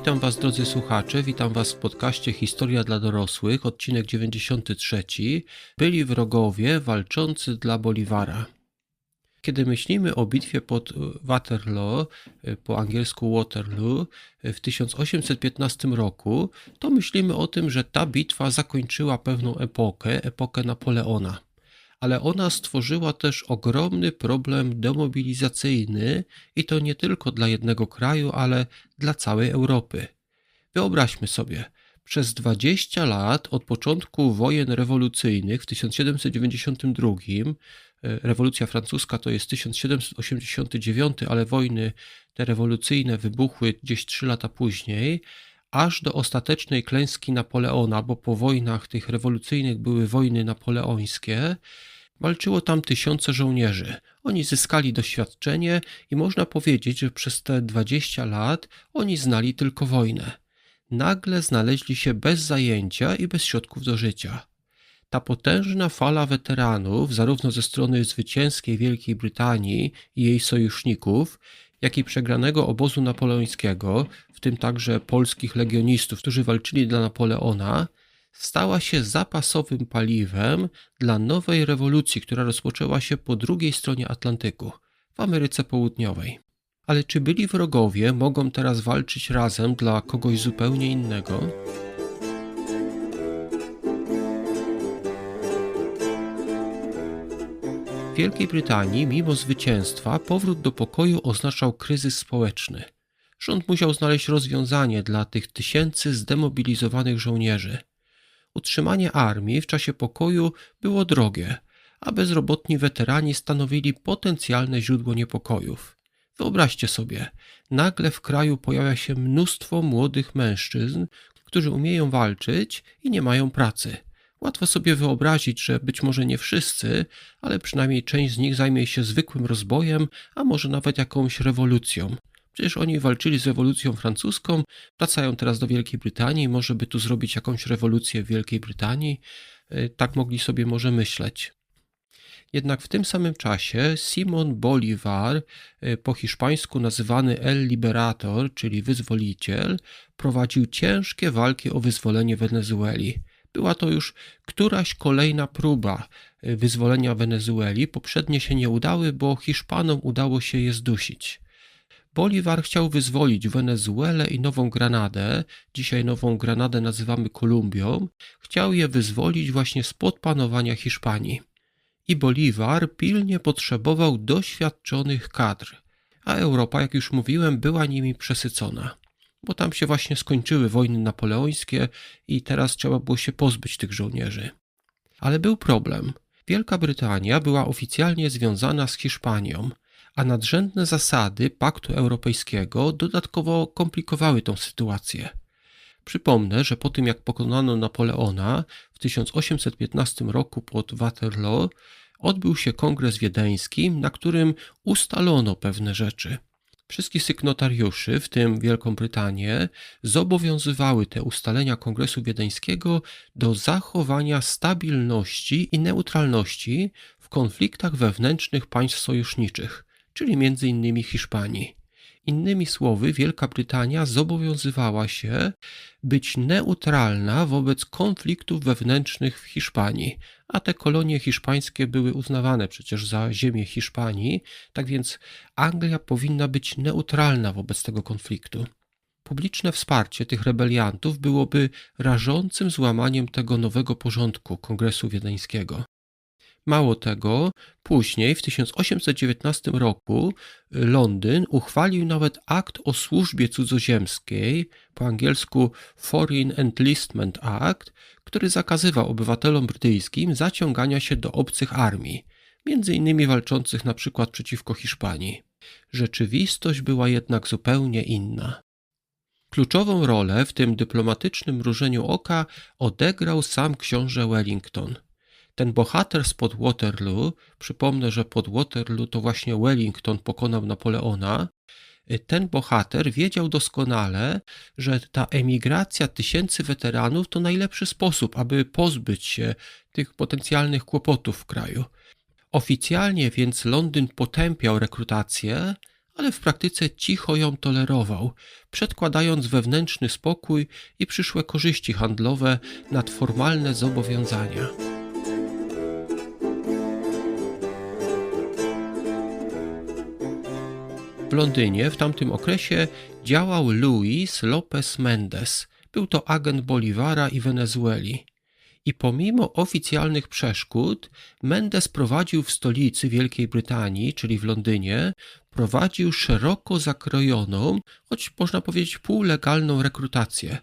Witam Was, drodzy słuchacze, witam Was w podcaście Historia dla dorosłych, odcinek 93. Byli wrogowie walczący dla Boliwara. Kiedy myślimy o bitwie pod Waterloo, po angielsku Waterloo, w 1815 roku, to myślimy o tym, że ta bitwa zakończyła pewną epokę, epokę Napoleona. Ale ona stworzyła też ogromny problem demobilizacyjny i to nie tylko dla jednego kraju, ale dla całej Europy. Wyobraźmy sobie, przez 20 lat od początku wojen rewolucyjnych w 1792 rewolucja francuska to jest 1789, ale wojny te rewolucyjne wybuchły gdzieś 3 lata później, aż do ostatecznej klęski Napoleona, bo po wojnach tych rewolucyjnych były wojny napoleońskie. Walczyło tam tysiące żołnierzy. Oni zyskali doświadczenie i można powiedzieć, że przez te 20 lat oni znali tylko wojnę. Nagle znaleźli się bez zajęcia i bez środków do życia. Ta potężna fala weteranów, zarówno ze strony zwycięskiej Wielkiej Brytanii i jej sojuszników, jak i przegranego obozu napoleońskiego, w tym także polskich legionistów, którzy walczyli dla Napoleona, stała się zapasowym paliwem dla nowej rewolucji, która rozpoczęła się po drugiej stronie Atlantyku, w Ameryce Południowej. Ale czy byli wrogowie mogą teraz walczyć razem dla kogoś zupełnie innego? Wielkiej Brytanii, mimo zwycięstwa, powrót do pokoju oznaczał kryzys społeczny. Rząd musiał znaleźć rozwiązanie dla tych tysięcy zdemobilizowanych żołnierzy. Utrzymanie armii w czasie pokoju było drogie, a bezrobotni weterani stanowili potencjalne źródło niepokojów. Wyobraźcie sobie, nagle w kraju pojawia się mnóstwo młodych mężczyzn, którzy umieją walczyć i nie mają pracy. Łatwo sobie wyobrazić, że być może nie wszyscy, ale przynajmniej część z nich zajmie się zwykłym rozbojem, a może nawet jakąś rewolucją. Przecież oni walczyli z rewolucją francuską, wracają teraz do Wielkiej Brytanii, może by tu zrobić jakąś rewolucję w Wielkiej Brytanii. Tak mogli sobie może myśleć. Jednak w tym samym czasie Simon Bolivar, po hiszpańsku nazywany El Liberator, czyli wyzwoliciel, prowadził ciężkie walki o wyzwolenie Wenezueli. Była to już któraś kolejna próba wyzwolenia Wenezueli. Poprzednie się nie udały, bo Hiszpanom udało się je zdusić. Bolivar chciał wyzwolić Wenezuelę i Nową Granadę, dzisiaj Nową Granadę nazywamy Kolumbią, chciał je wyzwolić właśnie spod panowania Hiszpanii. I Bolivar pilnie potrzebował doświadczonych kadr, a Europa, jak już mówiłem, była nimi przesycona, bo tam się właśnie skończyły wojny napoleońskie i teraz trzeba było się pozbyć tych żołnierzy. Ale był problem. Wielka Brytania była oficjalnie związana z Hiszpanią, a nadrzędne zasady Paktu Europejskiego dodatkowo komplikowały tą sytuację. Przypomnę, że po tym jak pokonano Napoleona w 1815 roku pod Waterloo, odbył się kongres wiedeński, na którym ustalono pewne rzeczy. Wszystkich sygnatariuszy, w tym Wielką Brytanię, zobowiązywały te ustalenia Kongresu Wiedeńskiego do zachowania stabilności i neutralności w konfliktach wewnętrznych państw sojuszniczych, czyli innymi Hiszpanii. Innymi słowy, Wielka Brytania zobowiązywała się być neutralna wobec konfliktów wewnętrznych w Hiszpanii, a te kolonie hiszpańskie były uznawane przecież za ziemię Hiszpanii, tak więc Anglia powinna być neutralna wobec tego konfliktu. Publiczne wsparcie tych rebeliantów byłoby rażącym złamaniem tego nowego porządku Kongresu Wiedeńskiego. Mało tego, później w 1819 roku Londyn uchwalił nawet akt o służbie cudzoziemskiej, po angielsku Foreign Enlistment Act, który zakazywał obywatelom brytyjskim zaciągania się do obcych armii, między innymi walczących na przykład przeciwko Hiszpanii. Rzeczywistość była jednak zupełnie inna. Kluczową rolę w tym dyplomatycznym mrużeniu oka odegrał sam książę Wellington – ten bohater spod Waterloo, przypomnę, że pod Waterloo to właśnie Wellington pokonał Napoleona, ten bohater wiedział doskonale, że ta emigracja tysięcy weteranów to najlepszy sposób, aby pozbyć się tych potencjalnych kłopotów w kraju. Oficjalnie więc Londyn potępiał rekrutację, ale w praktyce cicho ją tolerował, przedkładając wewnętrzny spokój i przyszłe korzyści handlowe nad formalne zobowiązania. W Londynie w tamtym okresie działał Luis Lopez Mendes. Był to agent Boliwara i Wenezueli. I pomimo oficjalnych przeszkód, Mendes prowadził w stolicy Wielkiej Brytanii, czyli w Londynie, prowadził szeroko zakrojoną, choć można powiedzieć półlegalną rekrutację.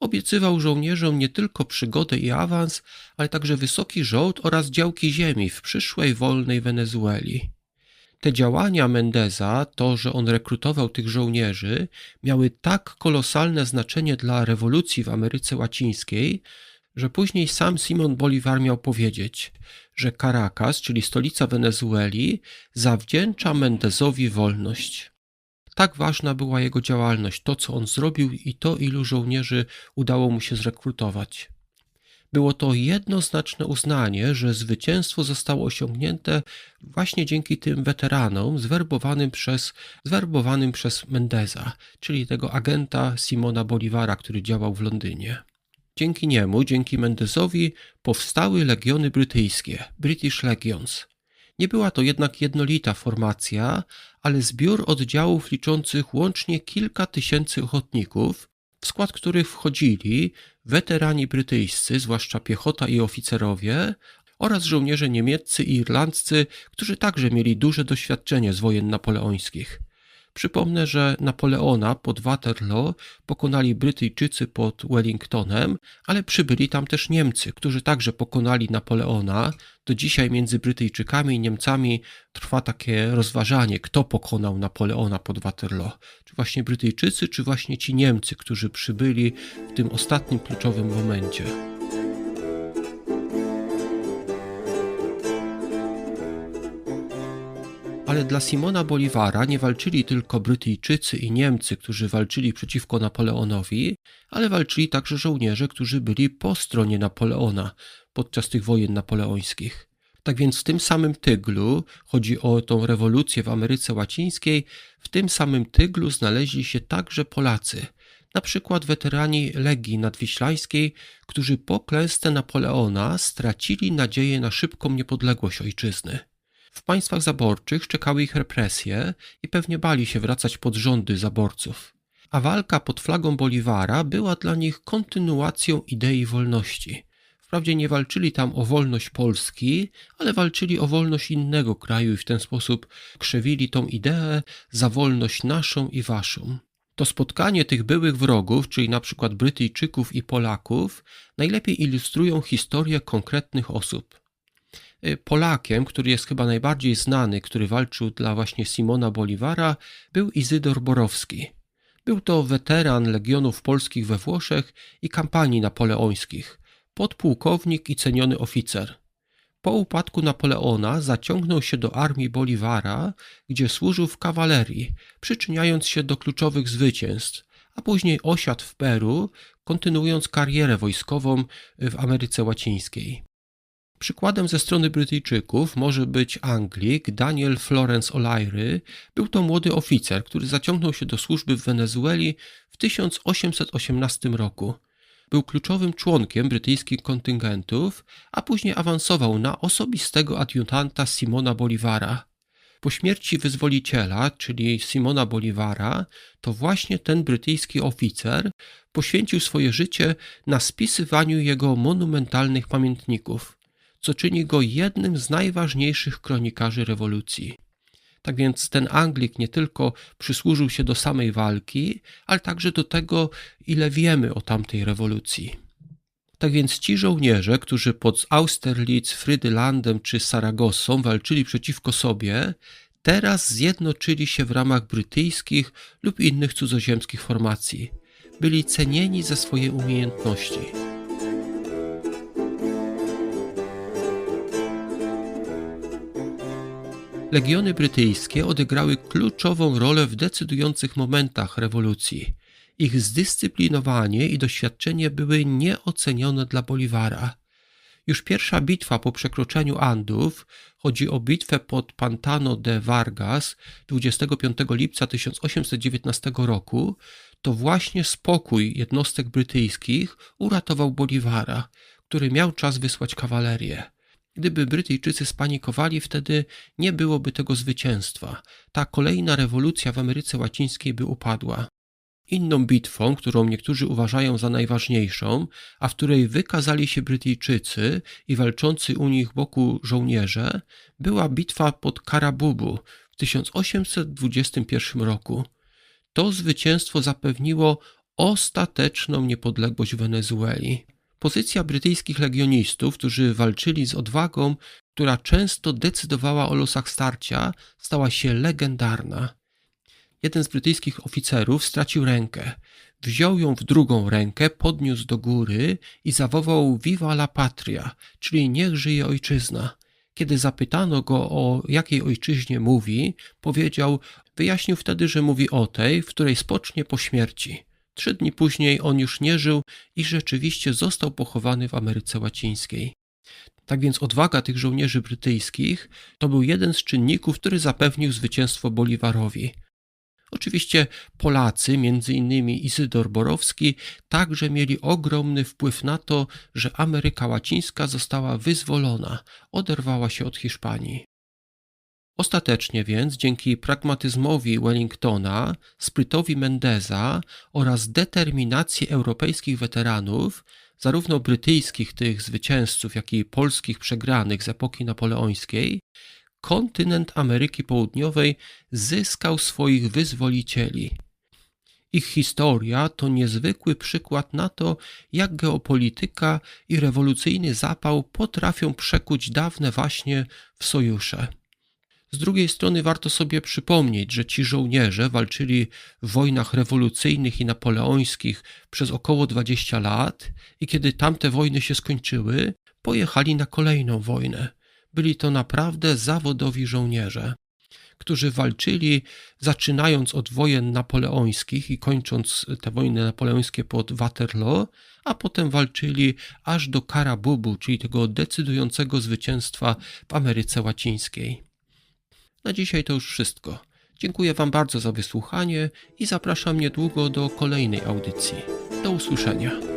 Obiecywał żołnierzom nie tylko przygodę i awans, ale także wysoki żołd oraz działki ziemi w przyszłej wolnej Wenezueli. Te działania Mendeza, to, że on rekrutował tych żołnierzy, miały tak kolosalne znaczenie dla rewolucji w Ameryce Łacińskiej, że później sam Simon Bolivar miał powiedzieć, że Caracas, czyli stolica Wenezueli, zawdzięcza Mendezowi wolność. Tak ważna była jego działalność, to co on zrobił i to, ilu żołnierzy udało mu się zrekrutować. Było to jednoznaczne uznanie, że zwycięstwo zostało osiągnięte właśnie dzięki tym weteranom zwerbowanym przez, zwerbowanym przez Mendeza, czyli tego agenta Simona Bolivara, który działał w Londynie. Dzięki niemu, dzięki Mendezowi, powstały legiony brytyjskie, British Legions. Nie była to jednak jednolita formacja, ale zbiór oddziałów liczących łącznie kilka tysięcy ochotników, w skład których wchodzili weterani brytyjscy, zwłaszcza piechota i oficerowie, oraz żołnierze niemieccy i irlandzcy, którzy także mieli duże doświadczenie z wojen napoleońskich. Przypomnę, że Napoleona pod Waterloo pokonali Brytyjczycy pod Wellingtonem, ale przybyli tam też Niemcy, którzy także pokonali Napoleona. Do dzisiaj między Brytyjczykami i Niemcami trwa takie rozważanie, kto pokonał Napoleona pod Waterloo. Czy właśnie Brytyjczycy, czy właśnie ci Niemcy, którzy przybyli w tym ostatnim kluczowym momencie. Ale dla Simona Bolivara nie walczyli tylko Brytyjczycy i Niemcy, którzy walczyli przeciwko Napoleonowi, ale walczyli także żołnierze, którzy byli po stronie Napoleona podczas tych wojen napoleońskich. Tak więc w tym samym tyglu, chodzi o tą rewolucję w Ameryce Łacińskiej, w tym samym tyglu znaleźli się także Polacy. Na przykład weterani Legii Nadwiślańskiej, którzy po klęsce Napoleona stracili nadzieję na szybką niepodległość ojczyzny. W państwach zaborczych czekały ich represje i pewnie bali się wracać pod rządy zaborców. A walka pod flagą Boliwara była dla nich kontynuacją idei wolności. Wprawdzie nie walczyli tam o wolność Polski, ale walczyli o wolność innego kraju i w ten sposób krzewili tą ideę za wolność naszą i waszą. To spotkanie tych byłych wrogów, czyli na przykład Brytyjczyków i Polaków, najlepiej ilustrują historię konkretnych osób. Y, Polakiem, który jest chyba najbardziej znany, który walczył dla właśnie Simona Bolivara, był Izydor Borowski. Był to weteran legionów polskich we Włoszech i kampanii napoleońskich, podpułkownik i ceniony oficer. Po upadku Napoleona zaciągnął się do armii Bolivara, gdzie służył w kawalerii, przyczyniając się do kluczowych zwycięstw, a później osiadł w Peru, kontynuując karierę wojskową w Ameryce Łacińskiej. Przykładem ze strony Brytyjczyków może być Anglik Daniel Florence O'Leary. Był to młody oficer, który zaciągnął się do służby w Wenezueli w 1818 roku. Był kluczowym członkiem brytyjskich kontyngentów, a później awansował na osobistego adiutanta Simona Bolivara. Po śmierci wyzwoliciela, czyli Simona Bolivara, to właśnie ten brytyjski oficer poświęcił swoje życie na spisywaniu jego monumentalnych pamiętników co czyni go jednym z najważniejszych kronikarzy rewolucji. Tak więc ten Anglik nie tylko przysłużył się do samej walki, ale także do tego, ile wiemy o tamtej rewolucji. Tak więc ci żołnierze, którzy pod Austerlitz, Frydylandem czy Saragossą walczyli przeciwko sobie, teraz zjednoczyli się w ramach brytyjskich lub innych cudzoziemskich formacji. Byli cenieni za swoje umiejętności. Legiony brytyjskie odegrały kluczową rolę w decydujących momentach rewolucji. Ich zdyscyplinowanie i doświadczenie były nieocenione dla Bolivara. Już pierwsza bitwa po przekroczeniu Andów, chodzi o bitwę pod Pantano de Vargas 25 lipca 1819 roku, to właśnie spokój jednostek brytyjskich uratował Boliwara, który miał czas wysłać kawalerię. Gdyby Brytyjczycy spanikowali, wtedy nie byłoby tego zwycięstwa. Ta kolejna rewolucja w Ameryce Łacińskiej by upadła. Inną bitwą, którą niektórzy uważają za najważniejszą, a w której wykazali się Brytyjczycy i walczący u nich boku żołnierze, była bitwa pod Karabubu w 1821 roku. To zwycięstwo zapewniło ostateczną niepodległość Wenezueli. Pozycja brytyjskich legionistów, którzy walczyli z odwagą, która często decydowała o losach starcia, stała się legendarna. Jeden z brytyjskich oficerów stracił rękę. Wziął ją w drugą rękę, podniósł do góry i zawołał Viva la Patria, czyli niech żyje ojczyzna. Kiedy zapytano go o jakiej ojczyźnie mówi, powiedział, wyjaśnił wtedy, że mówi o tej, w której spocznie po śmierci. Trzy dni później on już nie żył i rzeczywiście został pochowany w Ameryce Łacińskiej. Tak więc odwaga tych żołnierzy brytyjskich to był jeden z czynników, który zapewnił zwycięstwo Boliwarowi. Oczywiście Polacy, między innymi Izydor Borowski, także mieli ogromny wpływ na to, że Ameryka Łacińska została wyzwolona, oderwała się od Hiszpanii. Ostatecznie więc, dzięki pragmatyzmowi Wellingtona, sprytowi Mendeza oraz determinacji europejskich weteranów, zarówno brytyjskich tych zwycięzców, jak i polskich przegranych z epoki napoleońskiej, kontynent Ameryki Południowej zyskał swoich wyzwolicieli. Ich historia to niezwykły przykład na to, jak geopolityka i rewolucyjny zapał potrafią przekuć dawne waśnie w sojusze. Z drugiej strony warto sobie przypomnieć, że ci żołnierze walczyli w wojnach rewolucyjnych i napoleońskich przez około 20 lat i kiedy tamte wojny się skończyły, pojechali na kolejną wojnę. Byli to naprawdę zawodowi żołnierze, którzy walczyli zaczynając od wojen napoleońskich i kończąc te wojny napoleońskie pod Waterloo, a potem walczyli aż do Karabubu, czyli tego decydującego zwycięstwa w Ameryce Łacińskiej. Na dzisiaj to już wszystko. Dziękuję Wam bardzo za wysłuchanie i zapraszam niedługo do kolejnej audycji. Do usłyszenia.